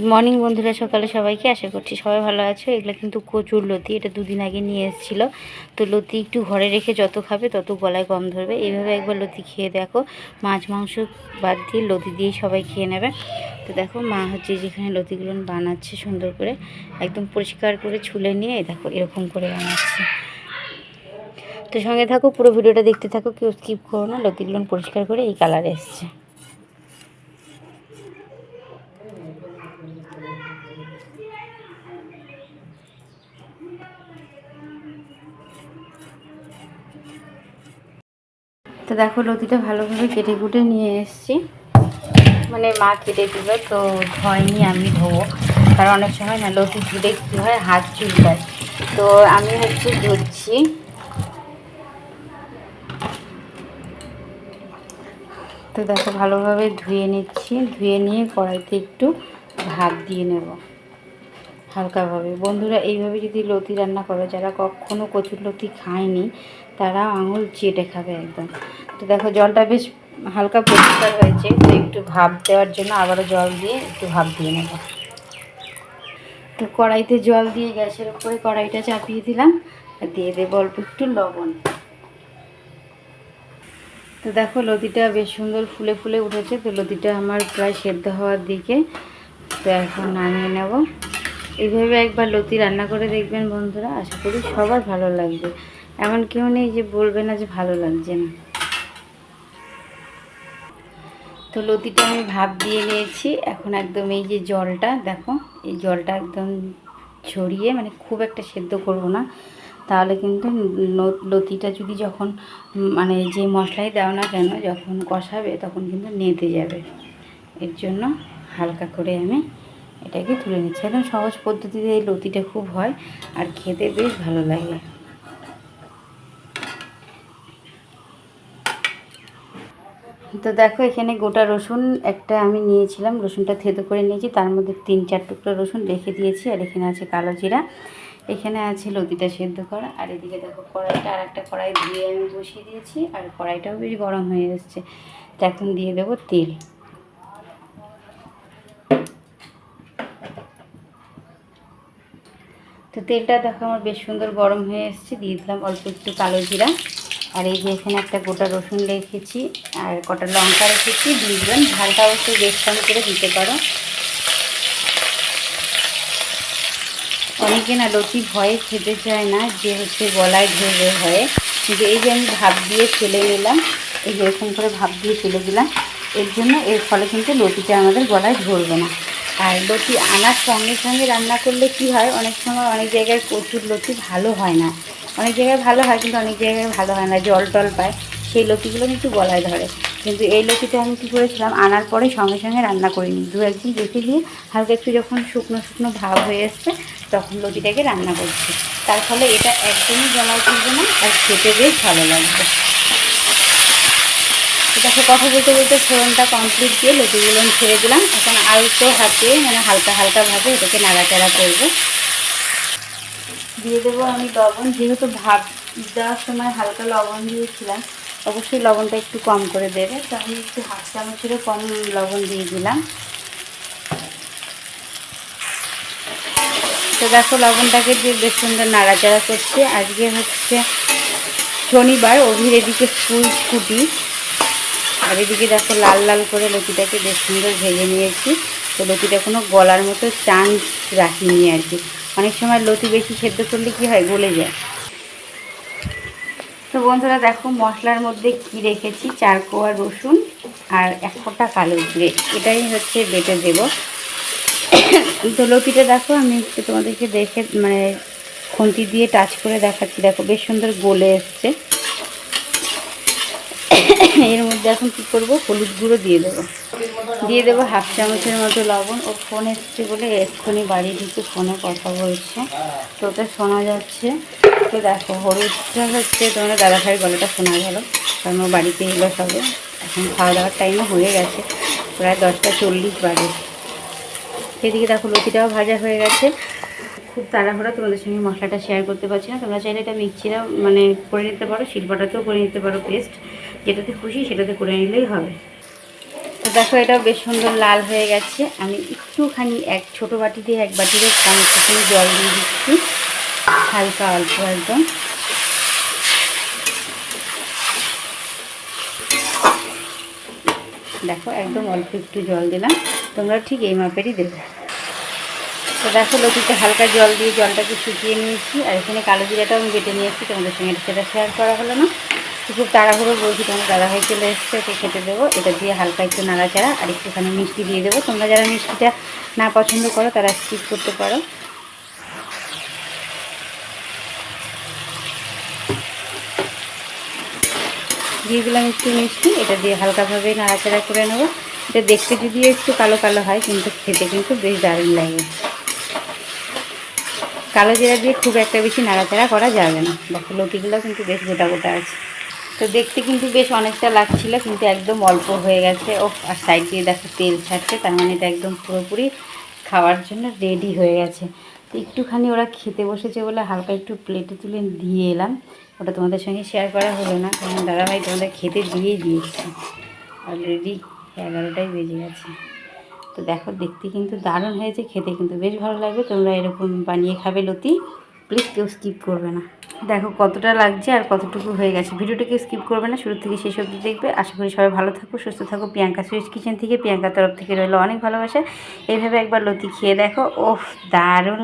Morning বন্ধুরা, সকালে সবাইকে আশা করছি সবাই ভালো আছো। এগুলো কিন্তু কচুর লতি, এটা দুদিন আগে নিয়ে এসেছিল। তো লতি একটু ঘরে রেখে যত খাবে তত গলায় কম ধরবে। এইভাবে একবার লতি খেয়ে দেখো। মাছ, মাংস বাদ দিয়ে লতি দিয়েই সবাই খেয়ে নেবে। তো দেখো, মা হচ্ছে যেখানে লতিগুলো বানাচ্ছে সুন্দর করে, একদম পরিষ্কার করে ছুলে নিয়ে দেখো, এরকম করে বানাচ্ছে। তো সঙ্গে থাকো, পুরো ভিডিওটা দেখতে থাকো, কেউ স্কিপ করো না। লতিগুলো পরিষ্কার করে এই কালারে এসছে। তো দেখো লতিটা ভালোভাবে কেটে কুটে নিয়ে এসেছি। মানে মা কেটে দিল, তো ধয়নি আমি ধোবো। কারণ অনেক সময় না লতি ধুলে কী হয়, হাত চুলকায়। তো আমি হচ্ছে ধুচ্ছি। তো দেখো ভালোভাবে ধুয়ে নিচ্ছি। ধুয়ে নিয়ে কড়াইতে একটু ভাত দিয়ে নেব। হালকাভাবে। বন্ধুরা, এইভাবে যদি লতি রান্না করো, যারা কখনো কচুর লতি খায়নি তারা আঙুল চেটে খাবে একদম। তো দেখো জলটা বেশ হালকা পরিষ্কার হয়েছে, তো একটু ভাপ দেওয়ার জন্য আবারও জল দিয়ে একটু ভাপ দিয়ে নেব। তো কড়াইতে জল দিয়ে গ্যাসের উপরে কড়াইটা চাপিয়ে দিলাম, আর দিয়ে দেবো অল্প একটু লবণ। তো দেখো লতিটা বেশ সুন্দর ফুলে ফুলে উঠেছে, তো লতিটা আমার প্রায় সেদ্ধ হওয়ার দিকে। তো এখন নামিয়ে নেব। এইভাবে একবার লতি রান্না করে দেখবেন বন্ধুরা, আশা করি সবার ভালো লাগবে। এমন কেউ নেই যে বলবে না যে ভালো লাগছে না। তো লতিটা আমি ভাপ দিয়ে নিয়েছি। এখন একদম এই যে জলটা, দেখো, এই জলটা একদম ছড়িয়ে মানে খুব একটা সেদ্ধ করব না। তাহলে কিন্তু লতিটা যদি যখন মানে যে মশলাই দাও না কেন, যখন কষাবে, তখন কিন্তু নেতে যাবে। এর জন্য হালকা করে আমি এটাকে তুলে নিচ্ছি। একদম সহজ পদ্ধতিতে এই লতিটা খুব হয়, আর খেতে বেশ ভালো লাগে। তো দেখো, এখানে গোটা রসুন একটা আমি নিয়েছিলাম। রসুনটা থেতো করে নিয়েছি। তার মধ্যে তিন, চার টুকরো রসুন রেখে দিয়েছি। আর এখানে আছে কালো জিরা। এখানে আছে লতিটা সেদ্ধ করা। আর এদিকে দেখো, কড়াইটা আর একটা কড়াই দিয়ে আমি বসিয়ে দিয়েছি। আর কড়াইটাও বেশ গরম হয়ে এসছে। তো এখন দিয়ে দেবো তেল। তো তেলটা দেখো, আমার বেশ সুন্দর গরম হয়ে এসছে। দিয়ে দিলাম অল্প একটু কালো জিরা। আর এই যে এখানে একটা গোটা রসুন রেখেছি আর কটা লঙ্কা রেখেছি দিলাম। ঝালটা অবশ্যই বেশ কম করে দিতে পারো। অনেকে না লতি ভয়ে খেতে চায় না, যে হচ্ছে গলায় ধরবে ভয়ে। কিন্তু এই যে আমি ভাপ দিয়ে ফেলে নিলাম, এই যে এরকম করে ভাপ দিয়ে ফেলে দিলাম, এর জন্য এর ফলে কিন্তু লতিটা আমাদের গলায় ধরবে না। আর লতি আনার সঙ্গে সঙ্গে রান্না করলে কি হয়? অনেক সময় অনেক জায়গায় প্রচুর লতি ভালো হয় না। অনেক জায়গায় ভালো হয় কিন্তু অনেক জায়গায় ভালো হয় না, জল টল পায়। সেই লতিগুলো কিন্তু গলায় ধরে। কিন্তু এই লতিটা আমি কী করেছিলাম? আনার পরে সঙ্গে সঙ্গে রান্না করিনি দু একদিন রেখে দিয়ে হালকা একটু যখন শুকনো শুকনো ভাব হয়ে এসছে, তখন লতিটাকে রান্না করছি। তার ফলে এটা একদমই গলায় তুলবে না আর খেতে বেশ ভালো লাগবে। এটাকে কথা বলতে বলতে ফোড়নটা কমপ্লিট দিয়ে লতিগুলো আমি ছেড়ে দিলাম। এখন আলতো হাতে মানে হালকা হালকাভাবে এটাকে নাড়াচাড়া করব। দিয়ে দেবো আমি লবণ। যেহেতু ভাত দেওয়ার সময় হালকা লবণ দিয়েছিলাম, অবশ্যই লবণটা একটু কম করে দেবে। তো আমি একটু হাফ চামচেরও কম লবণ দিয়ে দিলাম। তো দেখো, লবণটাকে দিয়ে বেশ সুন্দর নাড়াচাড়া করছে। আজকে হচ্ছে শনিবার অভির এদিকে ফুল ছুটি আর এদিকে দেখো লাল লাল করে লতিটাকে বেশ সুন্দর ভেজে নিয়েছি। তো লতিটা কোনো গলার মতো চান্স রাখিনি আর কি। অনেক সময় লতি বেশি সেদ্ধ করলে কি হয়, গলে যায়। তো বন্ধুরা দেখো মশলার মধ্যে কি রেখেছি? চার কোয়া রসুন আর এক ফোঁটা কালো জিরে। এটাই হচ্ছে বেটে দেবো। তো লতিটা দেখো আমি তোমাদেরকে দেখে মানে খুন্তি দিয়ে টাচ করে দেখাচ্ছি। দেখো বেশ সুন্দর গলে এসছে। এর মধ্যে এখন কী করব? হলুদ গুঁড়ো দিয়ে দেবো। দিয়ে দেবো হাফ চামচের মতো লবণ। ও ফোন এসছে বলে এক্ষুনি বাড়ি ঢুকে ফোনে কথা বলছে। তো ওটা শোনা যাচ্ছে। তো দেখো, হলুদটা হচ্ছে তোমার দাদা ভাইয়ের গলাটা শোনা গেল। কারণ ও বাড়িতে এলো সবে। এখন খাওয়া দাওয়ার টাইমও হয়ে গেছে। প্রায় দশটা চল্লিশ বাজে। এদিকে দেখো, লতিটাও ভাজা হয়ে গেছে। খুব তাড়াহুড়া তোমাদের সঙ্গে মশলাটা শেয়ার করতে পারছি না। তোমরা চাইলে এটা মিক্সিরা মানে করে নিতে পারো, শিলপাটাতেও করে নিতে পারো পেস্ট যেটাতে খুশি সেটাতে করে নিলেই হবে। তো দেখো, এটাও বেশ সুন্দর লাল হয়ে গেছে। আমি একটুখানি এক ছোট বাটি দিয়ে এক বাটিতে কম একটুখানি জল দিয়ে দিচ্ছি। হালকা অল্প, একদম। দেখো, একদম অল্প একটু জল দিলাম। তোমরা ঠিক এই মাপেরই দেবে। তো দেখো, লতিতে হালকা জল দিয়ে জলটাকে শুকিয়ে নিয়েছি। আর এখানে কালো জিরাটাও আমি বেটে নিয়েছি। তোমাদের সঙ্গে সেটা শেয়ার করা হলো না। খুব তাড়াহুড়ো বলছি, তোমার দাদাভাই চলে এসছে ওকে খেতে দেবো। এটা দিয়ে হালকা একটু নাড়াচাড়া আর একটুখানি মিষ্টি দিয়ে দেবো। তোমরা যারা মিষ্টিটা না পছন্দ করো, তারা স্কিপ করতে পারো। দিয়ে দিলাম একটু মিষ্টি, এটা দিয়ে হালকাভাবে নাড়াচাড়া করে নেব। এটা দেখতে যদিও একটু কালো কালো হয়, কিন্তু খেতে কিন্তু বেশ দারুণ লাগে। কালো জিরা দিয়ে খুব একটা বেশি নাড়াচাড়া করা যাবে না। দেখো, লতিগুলো কিন্তু বেশ গোটা গোটা আছে। তো দেখতে কিন্তু বেশ অনেকটা লাগছিল, কিন্তু একদম অল্প হয়ে গেছে। ও আর সাইড দিয়ে দেখো তেল ছাড়ছে, তার মানে এটা একদম পুরোপুরি খাওয়ার জন্য রেডি হয়ে গেছে। তো একটুখানি ওরা খেতে বসেছে বলে হালকা একটু প্লেটে তুলে দিয়ে এলাম। ওটা তোমাদের সঙ্গে শেয়ার করা হলো না, কারণ দাদাভাই তোমাদের খেতে দিয়েই দিয়েছি। অলরেডি এগারোটাই বেজে গেছে। তো দেখো, দেখতে কিন্তু দারুণ হয়েছে, খেতে কিন্তু বেশ ভালো লাগবে। তোমরা এরকম বানিয়ে খাবে লতি। প্লিজ কেউ স্কিপ করবে না। দেখো কতটা লাগছে আর কতটুকু হয়ে গেছে। ভিডিওটাকে স্কিপ করবে না, শুরু থেকে সেই অবধি দেখবে। আশা করি সবাই ভালো থাকো, সুস্থ থাকো। প্রিয়াঙ্কা সুইচ কিচেন থেকে, প্রিয়াঙ্কার তরফ থেকে রইল অনেক ভালোবাসা। এইভাবে একবার লতি খেয়ে দেখো। ওফ, দারুণ